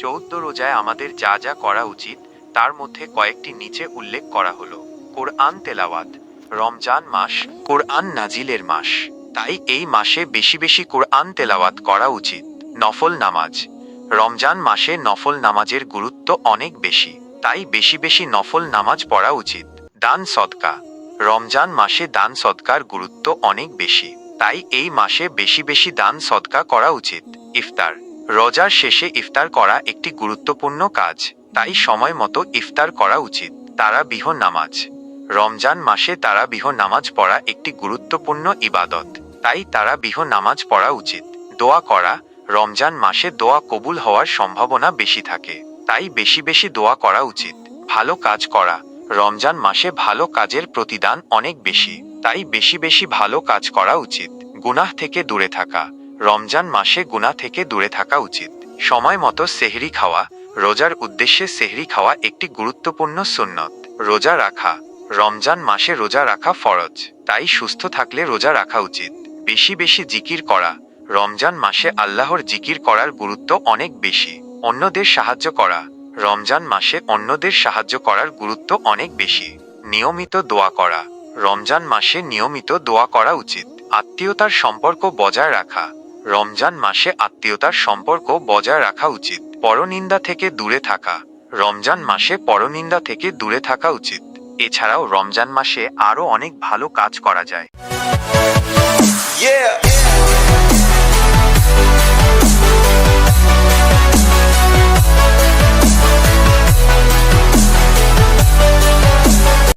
চৌদ্দ রোজায় আমাদের যা যা করা উচিত, তার মধ্যে কয়েকটি নিচে উল্লেখ করা হলো। কোরআন তেলাওয়াত, রমজান মাস, কোরআন নাজিলের মাস। তাই এই মাসে বেশি বেশি কোরআন তেলাওয়াত করা উচিত, নফল নামাজ। রমজান মাসে নফল নামাজের গুরুত্ব অনেক বেশি, তাই বেশি বেশি নফল নামাজ পড়া উচিত, দান সদকা। রমজান মাসে দান সদকার গুরুত্ব অনেক বেশি, তাই এই মাসে বেশি বেশি দান সদকা করা উচিত, ইফতার। রোজার শেষে ইফতার করা একটি গুরুত্বপূর্ণ কাজ, তাই সময় মতো ইফতার করা উচিত। তারাবিহ নামাজ। রমজান মাসে তারাবিহ নামাজ পড়া একটি গুরুত্বপূর্ণ ইবাদত, তাই তারাবিহ নামাজ পড়া উচিত। দোয়া করা। রমজান মাসে দোয়া কবুল হওয়ার সম্ভাবনা বেশি থাকে, তাই বেশি বেশি দোয়া করা উচিত। ভালো কাজ করা। রমজান মাসে ভালো কাজের প্রতিদান অনেক বেশি, তাই বেশি বেশি ভালো কাজ করা উচিত। গুনাহ থেকে দূরে থাকা। রমজান মাসে গুনাহ থেকে দূরে থাকা উচিত। সময় মতো সেহরি খাওয়া, রোজার উদ্দেশ্যে সেহরি খাওয়া একটি গুরুত্বপূর্ণ সুন্নত। রোজা রাখা, রমজান মাসে রোজা রাখা ফরজ। তাই সুস্থ থাকলে রোজা রাখা উচিত। বেশি বেশি জিকির করা, রমজান মাসে আল্লাহর জিকির করার গুরুত্ব অনেক বেশি। অন্যদের সাহায্য করা, রমজান মাসে অন্যদের সাহায্য করার গুরুত্ব অনেক বেশি। নিয়মিত দোয়া করা, রমজান মাসে নিয়মিত দোয়া করা উচিত। আত্মীয়তার সম্পর্ক বজায় রাখা রমজান মাসে আত্মীয়তার সম্পর্ক বজায় রাখা উচিত। পরনিন্দা থেকে দূরে থাকা। রমজান মাসে পরনিন্দা থেকে দূরে থাকা উচিত। এছাড়াও রমজান মাসে আরও অনেক ভালো কাজ করা যায়.